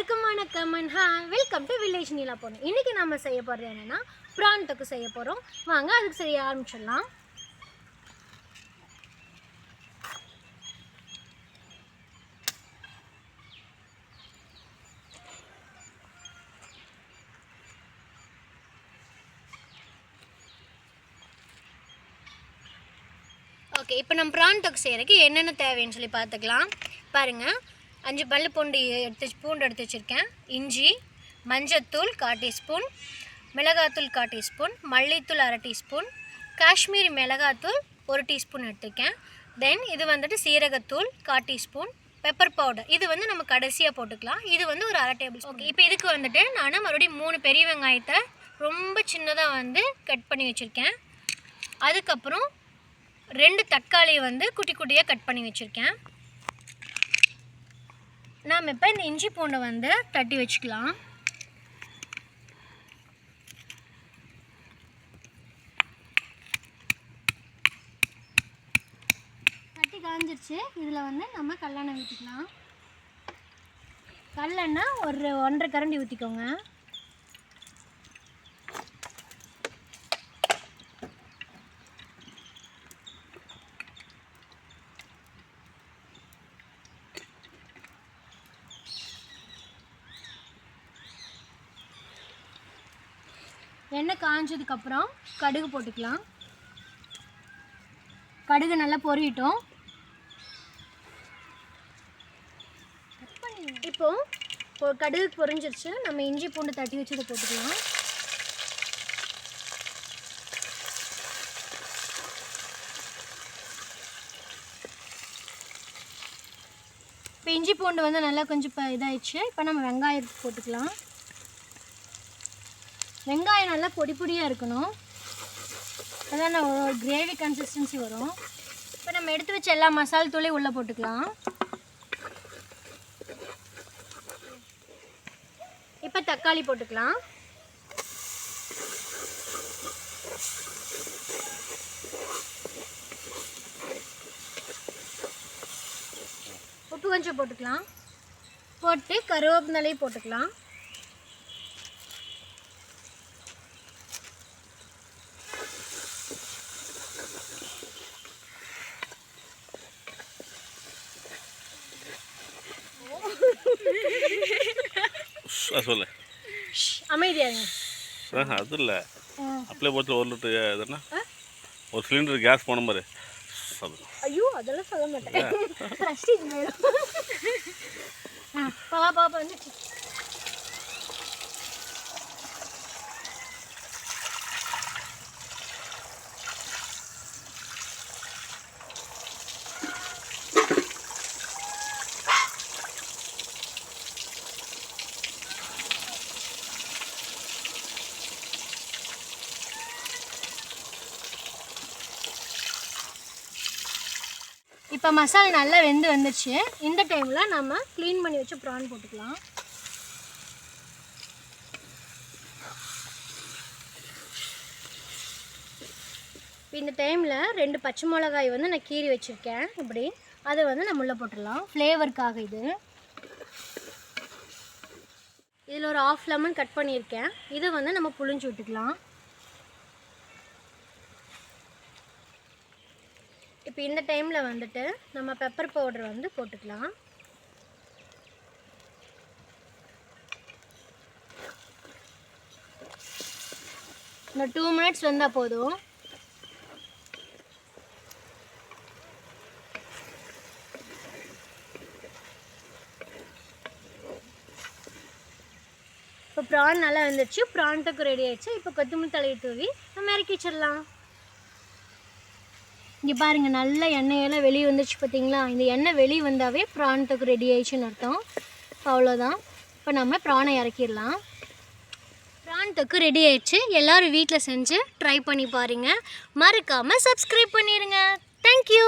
எல்லாருக்கும் வணக்கம் ஹா வெல்கம் டு வில்லேஜ் நீலா போடணும் இன்றைக்கி நம்ம செய்ய போகிறது என்னென்னா ப்ரான் தொக்கு செய்ய போகிறோம் வாங்க அதுக்கு செய்ய ஆரம்பிச்சிடலாம். ஓகே இப்போ நம்ம ப்ரான் தொக்கு செய்கிறதுக்கு என்னென்ன தேவைன்னு சொல்லி பார்த்துக்கலாம். பாருங்கள் அஞ்சு பல் பூண்டு எடுத்து பூண்டு எடுத்து வச்சுருக்கேன். இஞ்சி மஞ்சத்தூள் கால் டீஸ்பூன் மிளகாத்தூள் கால் டீஸ்பூன் மல்லித்தூள் அரை டீஸ்பூன் காஷ்மீரி மிளகாத்தூள் ஒரு டீஸ்பூன் எடுத்துருக்கேன். தென் இது வந்துட்டு சீரகத்தூள் கால் டீஸ்பூன் பெப்பர் பவுடர் இது வந்து நம்ம கடைசியாக போட்டுக்கலாம். இது வந்து ஒரு அரை டேபிள் ஓகே இப்போ இதுக்கு வந்துட்டு நான் மறுபடியும் மூணு பெரிய வெங்காயத்தை ரொம்ப சின்னதாக வந்து கட் பண்ணி வச்சுருக்கேன். அதுக்கப்புறம் ரெண்டு தக்காளி வந்து குட்டி குட்டியாக கட் பண்ணி வச்சுருக்கேன். நாம் இப்போ இந்த இஞ்சி பூண்டை வந்து தட்டி வச்சுக்கலாம். தட்டி காஞ்சிருச்சு. இதில் வந்து நம்ம கல்லெண்ணெய் ஊற்றிக்கலாம் கல்லெண்ணெய் ஒரு ஒன்றரை கரண்டி ஊற்றிக்கோங்க எண்ணெய் காஞ்சதுக்கப்புறம் கடுகு போட்டுக்கலாம். கடுகு நல்லா பொரியட்டும் இப்போ கடுகு பொரிஞ்சிருச்சு நம்ம இஞ்சி பூண்டு தட்டி வச்சதை போட்டுக்கலாம். இப்போ இஞ்சி பூண்டு வந்து நல்லா கொஞ்சம் இப்போ இதாகிடுச்சு இப்போ நம்ம வெங்காயம் போட்டுக்கலாம். வெங்காயம் நல்லா பொடி பொடியாக இருக்கணும். அதான் நான் ஒரு கிரேவி கன்சிஸ்டன்சி வரும். இப்போ நம்ம எடுத்து வச்ச எல்லா மசால் தூளையும் உள்ளே போட்டுக்கலாம். இப்போ தக்காளி போட்டுக்கலாம். உப்பு கொஞ்சம் போட்டுக்கலாம். போட்டு கருவேப்பிலையும் போட்டுக்கலாம். சொல்லு. அமைதியாருங்க ஆஹா அது இல்லை. அப்ளை போட்டு ஒரு லிட்டர் என்ன ஒரு சிலிண்டர் கேஸ் போன மாதிரி. ஐயோ அதெல்லாம் சொல்ல மாட்டேன். இப்போ மசாலா நல்லா வெந்து வந்துருச்சு. இந்த டைமில் நம்ம க்ளீன் பண்ணி வச்சு ப்ரான் போட்டுக்கலாம். இந்த டைமில் ரெண்டு பச்சை மிளகாய் வந்து நான் கீறி வச்சுருக்கேன். இப்படி அதை வந்து நம்ம உள்ளே போட்டுடலாம். ஃப்ளேவருக்காக இது. இதில் ஒரு ஆஃப் லெமன் கட் பண்ணியிருக்கேன். இதை வந்து நம்ம புழிஞ்சு விட்டுக்கலாம். இப்போ இந்த டைமில் வந்துட்டு நம்ம பெப்பர் பவுடர் வந்து போட்டுக்கலாம். இந்த டூ மினிட்ஸ் வந்தால் போதும். இப்போ ப்ரான் நல்லா வந்துச்சு ப்ரான் ரெடி ஆயிடுச்சு. இப்போ கொத்தமல்லி தலையை தூவி நம்ம இறக்கி வச்சிடலாம். இங்கே பாருங்கள் நல்ல எண்ணெயெல்லாம் வெளியே வந்துச்சு பார்த்தீங்களா இந்த எண்ணெய் வெளியே வந்தாவே ப்ரான் ரெடி ஆயிடுச்சுன்னு அர்த்தம். அவ்வளோதான் இப்போ நம்ம ப்ரானை இறக்கிடலாம். ப்ரான் தொக்கு ரெடி ஆயிடுச்சு. எல்லோரும் வீட்டில் செஞ்சு ட்ரை பண்ணி பாருங்கள் மறக்காமல் சப்ஸ்கிரைப் பண்ணிடுங்க தேங்க்யூ